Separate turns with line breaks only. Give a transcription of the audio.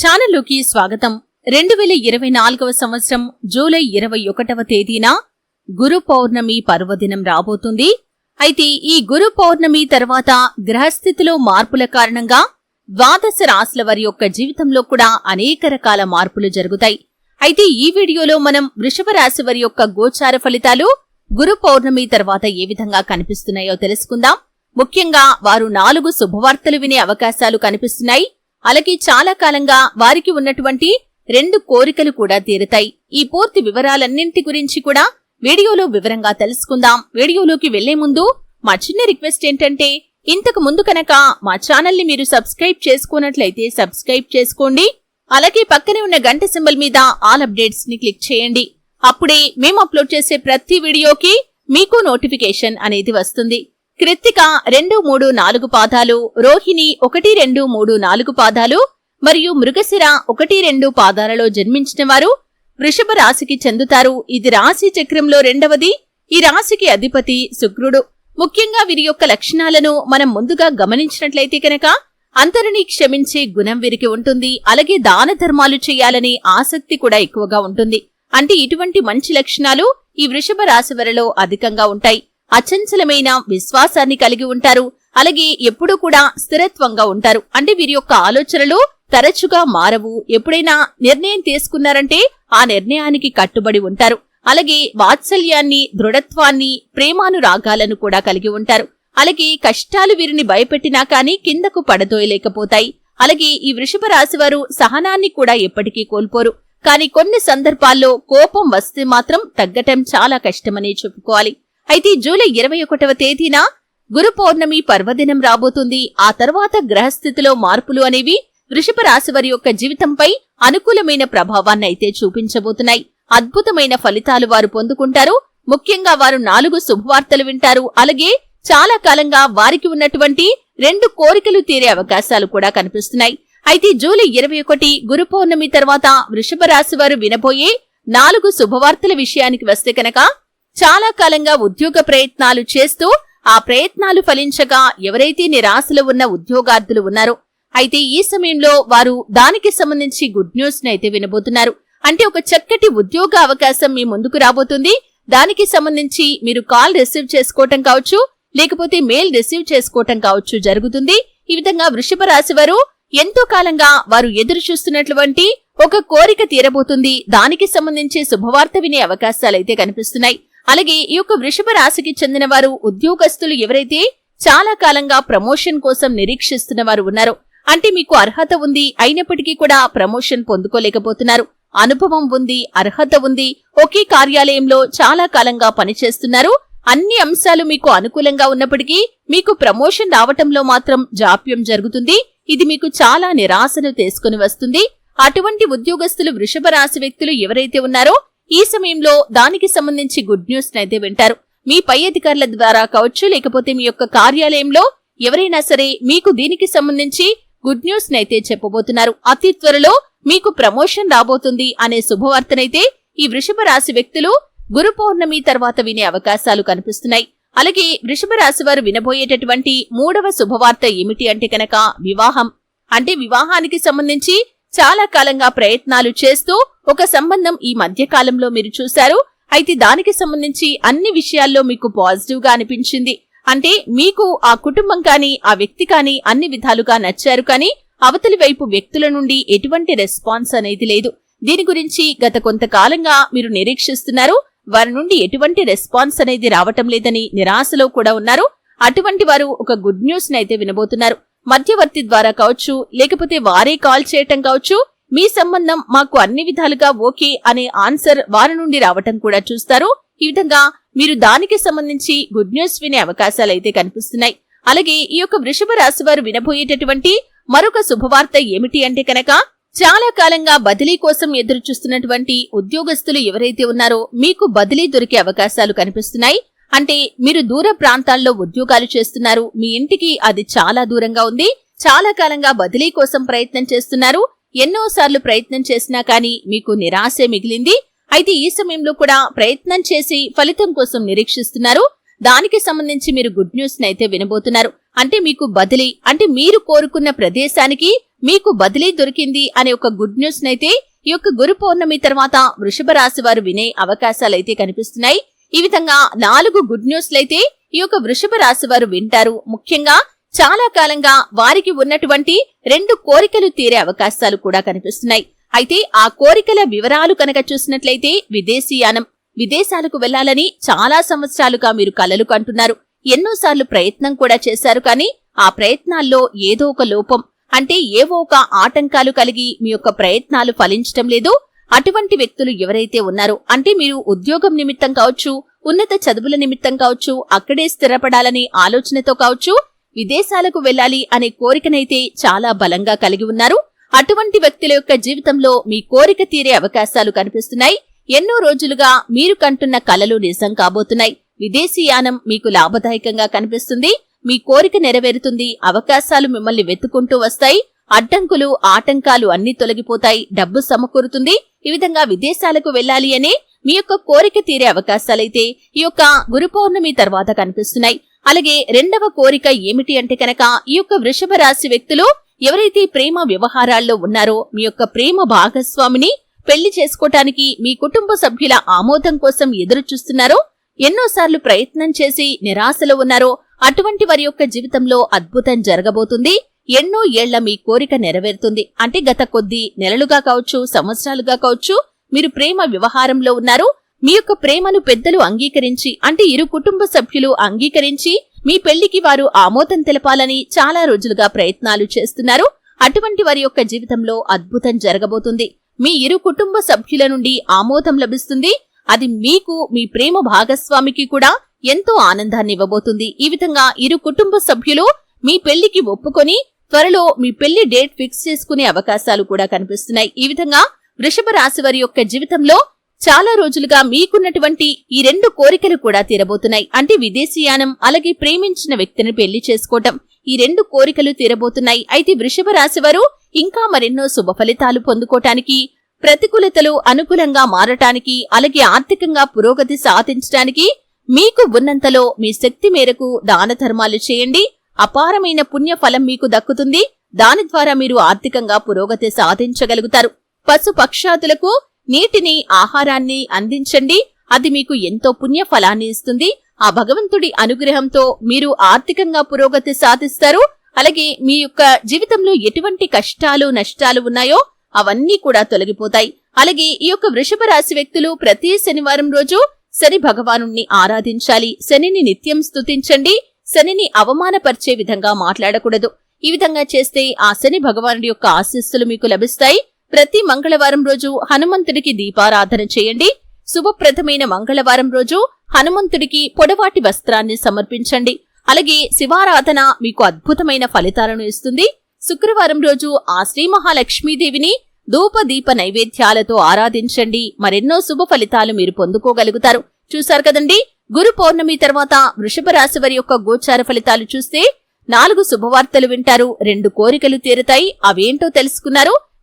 ఛానల్లోకి స్వాగతం. రెండు వేల ఇరవై నాలుగవ సంవత్సరం జూలై ఇరవై ఒకటవ తేదీన గురు పౌర్ణమి పర్వదినం రాబోతుంది. అయితే ఈ గురు పౌర్ణమి తర్వాత గ్రహస్థితిలో మార్పుల కారణంగా ద్వాదశ రాశుల వారి యొక్క జీవితంలో కూడా అనేక రకాల మార్పులు జరుగుతాయి. అయితే ఈ వీడియోలో మనం వృషభ రాశి వారి యొక్క గోచార ఫలితాలు గురు పౌర్ణమి తర్వాత ఏ విధంగా కనిపిస్తున్నాయో తెలుసుకుందాం. ముఖ్యంగా వారు నాలుగు శుభవార్తలు వినే అవకాశాలు కనిపిస్తున్నాయి. అలాగే చాలా కాలంగా వారికి ఉన్నటువంటి రెండు కోరికలు కూడా తీరుతాయి. ఈ పూర్తి వివరాలన్నింటి గురించి కూడా వీడియోలో వివరంగా తెలుసుకుందాం. వీడియోలోకి వెళ్ళే ముందు మా చిన్న రిక్వెస్ట్ ఏంటంటే ఇంతకు ముందు కనుక మా ఛానల్ని మీరు సబ్స్క్రైబ్ చేసుకున్నట్లయితే సబ్స్క్రైబ్ చేసుకోండి. అలాగే పక్కనే ఉన్న గంట సింబల్ మీద ఆల్ అప్డేట్స్ని క్లిక్ చేయండి. అప్పుడే మేము అప్లోడ్ చేసే ప్రతి వీడియోకి మీకు నోటిఫికేషన్ అనేది వస్తుంది. కృత్తిక రెండు మూడు నాలుగు పాదాలు రోహిణి ఒకటి రెండు మూడు నాలుగు పాదాలు మరియు మృగశిర ఒకటి రెండు పాదాలలో జన్మించిన వారు వృషభ రాశికి చెందుతారు. ఇది రాశి చక్రంలో రెండవది. ఈ రాశికి అధిపతి శుక్రుడు. ముఖ్యంగా వీరి యొక్క లక్షణాలను మనం ముందుగా గమనించినట్లయితే కనుక అందరినీ క్షమించే గుణం వీరికి ఉంటుంది. అలాగే దాన ధర్మాలు చేయాలనే ఆసక్తి కూడా ఎక్కువగా ఉంటుంది. అంటే ఇటువంటి మంచి లక్షణాలు ఈ వృషభ రాశి వరలో అధికంగా ఉంటాయి. అచంచలమైన విశ్వాసాన్ని కలిగి ఉంటారు. అలాగే ఎప్పుడూ కూడా స్థిరత్వంగా ఉంటారు. అంటే వీరి యొక్క ఆలోచనలు తరచుగా మారవు. ఎప్పుడైనా నిర్ణయం తీసుకున్నారంటే ఆ నిర్ణయానికి కట్టుబడి ఉంటారు. అలాగే వాత్సల్యాన్ని దృఢత్వాన్ని ప్రేమానురాగాలను కూడా కలిగి ఉంటారు. అలాగే కష్టాలు వీరిని భయపెట్టినా కానీ కిందకు పడదోయలేకపోతాయి. అలాగే ఈ వృషభ రాశివారు సహనాన్ని కూడా ఎప్పటికీ కోల్పోరు. కానీ కొన్ని సందర్భాల్లో కోపం వస్తే మాత్రం తగ్గటం చాలా కష్టమనే చెప్పుకోవాలి. అయితే జూలై ఇరవై ఒకటవ తేదీన గురు పౌర్ణమి పర్వదినం రాబోతుంది. ఆ తర్వాత గ్రహస్థితిలో మార్పులు అనేవి వృషభ రాశి వారి యొక్క జీవితంపై అనుకూలమైన ప్రభావాన్ని అయితే చూపించబోతున్నాయి. అద్భుతమైన ఫలితాలు వారు పొందుకుంటారు. ముఖ్యంగా వారు నాలుగు శుభవార్తలు వింటారు. అలాగే చాలా కాలంగా వారికి ఉన్నటువంటి రెండు కోరికలు తీరే అవకాశాలు కూడా కనిపిస్తున్నాయి. అయితే జూలై ఇరవై ఒకటి గురు పౌర్ణమి తర్వాత వృషభ రాశి వారు వినబోయే నాలుగు శుభవార్తల విషయానికి వస్తే కనుక చాలా కాలంగా ఉద్యోగ ప్రయత్నాలు చేస్తూ ఆ ప్రయత్నాలు ఫలించగా ఎవరైతే నిరాశలో ఉన్న ఉద్యోగార్థులు ఉన్నారో అయితే ఈ సమయంలో వారు దానికి సంబంధించి గుడ్ న్యూస్ అయితే వినబోతున్నారు. అంటే ఒక చక్కటి ఉద్యోగ అవకాశం మీ ముందుకు రాబోతుంది. దానికి సంబంధించి మీరు కాల్ రిసీవ్ చేసుకోవటం కావచ్చు లేకపోతే మెయిల్ రిసీవ్ చేసుకోవటం కావచ్చు జరుగుతుంది. ఈ విధంగా వృషభ రాశి వారు ఎంతో కాలంగా వారు ఎదురు చూస్తున్నటువంటి ఒక కోరిక తీరబోతుంది. దానికి సంబంధించి శుభవార్త వినే అవకాశాలైతే కనిపిస్తున్నాయి. అలాగే ఈ యొక్క వృషభ రాశికి చెందిన వారు ఉద్యోగస్తులు ఎవరైతే చాలా కాలంగా ప్రమోషన్ కోసం నిరీక్షిస్తున్న వారు ఉన్నారో అంటే మీకు అర్హత ఉంది అయినప్పటికీ కూడా ప్రమోషన్ పొందుకోలేకపోతున్నారు. అనుభవం ఉంది అర్హత ఉంది ఒకే కార్యాలయంలో చాలా కాలంగా పనిచేస్తున్నారు. అన్ని అంశాలు మీకు అనుకూలంగా ఉన్నప్పటికీ మీకు ప్రమోషన్ రావటంలో మాత్రం జాప్యం జరుగుతుంది. ఇది మీకు చాలా నిరాశను తీసుకుని వస్తుంది. అటువంటి ఉద్యోగస్తులు వృషభ రాశి వ్యక్తులు ఎవరైతే ఉన్నారో ఈ సమయంలో దానికి సంబంధించి గుడ్ న్యూస్ అయితే వింటారు. మీ పై అధికారుల ద్వారా కావచ్చు లేకపోతే మీ యొక్క కార్యాలయంలో ఎవరైనా సరే మీకు దీనికి సంబంధించి గుడ్ న్యూస్ నైతే చెప్పబోతున్నారు. అతి త్వరలో మీకు ప్రమోషన్ రాబోతుంది అనే శుభవార్తనైతే ఈ వృషభ రాశి వ్యక్తులు గురు పౌర్ణమి తర్వాత వినే అవకాశాలు కనిపిస్తున్నాయి. అలాగే వృషభ రాశి వారు వినబోయేటటువంటి మూడవ శుభవార్త ఏమిటి అంటే కనుక వివాహం. అంటే వివాహానికి సంబంధించి చాలా కాలంగా ప్రయత్నాలు చేస్తూ ఒక సంబంధం ఈ మధ్య కాలంలో మీరు చూశారు. అయితే దానికి సంబంధించి అన్ని విషయాల్లో మీకు పాజిటివ్గా అనిపించింది. అంటే మీకు ఆ కుటుంబం కానీ ఆ వ్యక్తి కానీ అన్ని విధాలుగా నచ్చారు కానీ అవతలి వైపు వ్యక్తుల నుండి ఎటువంటి రెస్పాన్స్ అనేది లేదు. దీని గురించి గత కొంతకాలంగా మీరు నిరీక్షిస్తున్నారు. వారి నుండి ఎటువంటి రెస్పాన్స్ అనేది రావటం లేదని నిరాశలో కూడా ఉన్నారు. అటువంటి వారు ఒక గుడ్ న్యూస్ అయితే వినబోతున్నారు. మధ్యవర్తి ద్వారా కావచ్చు లేకపోతే వారే కాల్ చేయటం కావచ్చు మీ సంబంధం మాకు అన్ని విధాలుగా ఓకే అనే ఆన్సర్ వారి నుండి రావటం కూడా చూస్తారు. ఈ విధంగా మీరు దానికి సంబంధించి గుడ్ న్యూస్ వినే అవకాశాలు అయితే కనిపిస్తున్నాయి. అలాగే ఈ యొక్క వృషభ రాశి వారు వినబోయేటటువంటి మరొక శుభవార్త ఏమిటి అంటే కనుక చాలా కాలంగా బదిలీ కోసం ఎదురు చూస్తున్నటువంటి ఉద్యోగస్తులు ఎవరైతే ఉన్నారో మీకు బదిలీ దొరికే అవకాశాలు కనిపిస్తున్నాయి. అంటే మీరు దూర ప్రాంతాల్లో ఉద్యోగాలు చేస్తున్నారు. మీ ఇంటికి అది చాలా దూరంగా ఉంది. చాలా కాలంగా బదిలీ కోసం ప్రయత్నం చేస్తున్నారు. ఎన్నోసార్లు ప్రయత్నం చేసినా కానీ మీకు నిరాశే మిగిలింది. అయితే ఈ సమయంలో కూడా ప్రయత్నం చేసి ఫలితం కోసం నిరీక్షిస్తున్నారు. దానికి సంబంధించి మీరు గుడ్ న్యూస్ అయితే వినబోతున్నారు. అంటే మీకు బదిలీ అంటే మీరు కోరుకున్న ప్రదేశానికి మీకు బదిలీ దొరికింది అనే ఒక గుడ్ న్యూస్ నైతే ఈ యొక్క గురు పౌర్ణమి తర్వాత వృషభ రాశి వారు వినే అవకాశాలైతే కనిపిస్తున్నాయి. ఈ విధంగా నాలుగు గుడ్ న్యూస్లైతే ఈ యొక్క వృషభ రాశి వారు వింటారు. ముఖ్యంగా చాలా కాలంగా వారికి ఉన్నటువంటి రెండు కోరికలు తీరే అవకాశాలు కూడా కనిపిస్తున్నాయి. అయితే ఆ కోరికల వివరాలు కనుక చూసినట్లయితే విదేశీయానం విదేశాలకు వెళ్ళాలని చాలా సంవత్సరాలుగా మీరు కలలు కంటున్నారు. ఎన్నోసార్లు ప్రయత్నం కూడా చేశారు కానీ ఆ ప్రయత్నాల్లో ఏదో ఒక లోపం అంటే ఏవో ఒక ఆటంకాలు కలిగి మీ యొక్క ప్రయత్నాలు ఫలించటం లేదు. అటువంటి వ్యక్తులు ఎవరైతే ఉన్నారో అంటే మీరు ఉద్యోగం నిమిత్తం కావచ్చు ఉన్నత చదువుల నిమిత్తం కావచ్చు అక్కడే స్థిరపడాలని ఆలోచనతో కావచ్చు విదేశాలకు వెళ్ళాలి అనే కోరికనైతే చాలా బలంగా కలిగి ఉన్నారు. అటువంటి వ్యక్తుల యొక్క జీవితంలో మీ కోరిక తీరే అవకాశాలు కనిపిస్తున్నాయి. ఎన్నో రోజులుగా మీరు కంటున్న కలలు నిజం కాబోతున్నాయి. విదేశీయానం మీకు లాభదాయకంగా కనిపిస్తుంది. మీ కోరిక నెరవేరుతుంది. అవకాశాలు మిమ్మల్ని వెతుకుంటూ వస్తాయి. అడ్డంకులు ఆటంకాలు అన్ని తొలగిపోతాయి. డబ్బు సమకూరుతుంది. ఈ విధంగా విదేశాలకు వెళ్ళాలి అనే మీ యొక్క కోరిక తీరే అవకాశాలైతే ఈ యొక్క గురు పౌర్ణమి తర్వాత కనిపిస్తున్నాయి. అలాగే రెండవ కోరిక ఏమిటి అంటే కనుక ఈ యొక్క వృషభ రాశి వ్యక్తులు ఎవరైతే ప్రేమ వ్యవహారాల్లో ఉన్నారో మీ యొక్క ప్రేమ భాగస్వామిని పెళ్ళి చేసుకోవటానికి మీ కుటుంబ సభ్యుల ఆమోదం కోసం ఎదురు చూస్తున్నారో ఎన్నోసార్లు ప్రయత్నం చేసి నిరాశలో ఉన్నారో అటువంటి వారి యొక్క జీవితంలో అద్భుతం జరగబోతుంది. ఎన్నో ఏళ్ళ మీ కోరిక నెరవేరుతుంది. అంటే గత కొద్ది నెలలుగా కావచ్చు సంవత్సరాలుగా కావచ్చు మీరు ప్రేమ వ్యవహారంలో ఉన్నారు. మీ యొక్క ప్రేమను పెద్దలు అంగీకరించి అంటే ఇరు కుటుంబ సభ్యులు అంగీకరించి మీ పెళ్ళికి వారు ఆమోదం తెలపాలని చాలా రోజులుగా ప్రయత్నాలు చేస్తున్నారు. అటువంటి వారి యొక్క జీవితంలో అద్భుతం జరగబోతుంది. మీ ఇరు కుటుంబ సభ్యుల నుండి ఆమోదం లభిస్తుంది. అది మీకు మీ ప్రేమ భాగస్వామికి కూడా ఎంతో ఆనందాన్ని ఇవ్వబోతుంది. ఈ విధంగా ఇరు కుటుంబ సభ్యులు మీ పెళ్ళికి ఒప్పుకొని త్వరలో మీ పెళ్ళి డేట్ ఫిక్స్ చేసుకునే అవకాశాలు కూడా కనిపిస్తున్నాయి. ఈ విధంగా వృషభ రాశి వారి యొక్క జీవితంలో చాలా రోజులుగా మీకున్నటువంటి ఈ రెండు కోరికలు కూడా తీరబోతున్నాయి. అంటే విదేశీయానం అలాగే ప్రేమించిన వ్యక్తిని పెళ్ళి చేసుకోవటం. ఈ రెండు కోరికలు తీరబోతున్నాయి. అయితే వృషభ రాశి వారు ఇంకా మరెన్నో శుభ ఫలితాలు పొందుకోటానికి ప్రతికూలతలు అనుకూలంగా మారటానికి అలాగే ఆర్థికంగా పురోగతి సాధించడానికి మీకు ఉన్నంతలో మీ శక్తి మేరకు దాన ధర్మాలు చేయండి. అపారమైన పుణ్య ఫలం మీకు దక్కుతుంది. దాని ద్వారా మీరు ఆర్థికంగా పురోగతి సాధించగలుగుతారు. పశుపక్షాదులకు నీటిని ఆహారాన్ని అందించండి. అది మీకు ఎంతో పుణ్య ఫలాన్ని ఇస్తుంది. ఆ భగవంతుడి అనుగ్రహంతో మీరు ఆర్థికంగా పురోగతి సాధిస్తారు. అలాగే మీ యొక్క జీవితంలో ఎటువంటి కష్టాలు నష్టాలు ఉన్నాయో అవన్నీ కూడా తొలగిపోతాయి. అలాగే ఈ యొక్క వృషభ రాశి వ్యక్తులు ప్రతి శనివారం రోజు శని భగవాను ఆరాధించాలి. శనిని నిత్యం స్తుతించండి. శనిని అవమానపరిచే విధంగా మాట్లాడకూడదు. ఈ విధంగా చేస్తే ఆ శని భగవానుడి యొక్క ఆశీస్సులు మీకు లభిస్తాయి. ప్రతి మంగళవారం రోజు హనుమంతుడికి దీపారాధన చేయండి. శుభప్రదమైన మంగళవారం రోజు హనుమంతుడికి పొడవాటి వస్త్రాన్ని సమర్పించండి. అలాగే శివారాధన మీకు అద్భుతమైన ఫలితాలను ఇస్తుంది. శుక్రవారం రోజు ఆ శ్రీ మహాలక్ష్మీదేవిని దీప నైవేద్యాలతో ఆరాధించండి. మరెన్నో శుభ ఫలితాలు మీరు పొందుకోగలుగుతారు. చూశారు కదండి? గురు పౌర్ణమి తర్వాత వృషభ రాశి వారి యొక్క గోచార ఫలితాలు చూస్తే నాలుగు శుభవార్తలు వింటారు. రెండు కోరికలు తీరుతాయి. అవేంటో తెలుసుకున్నారు?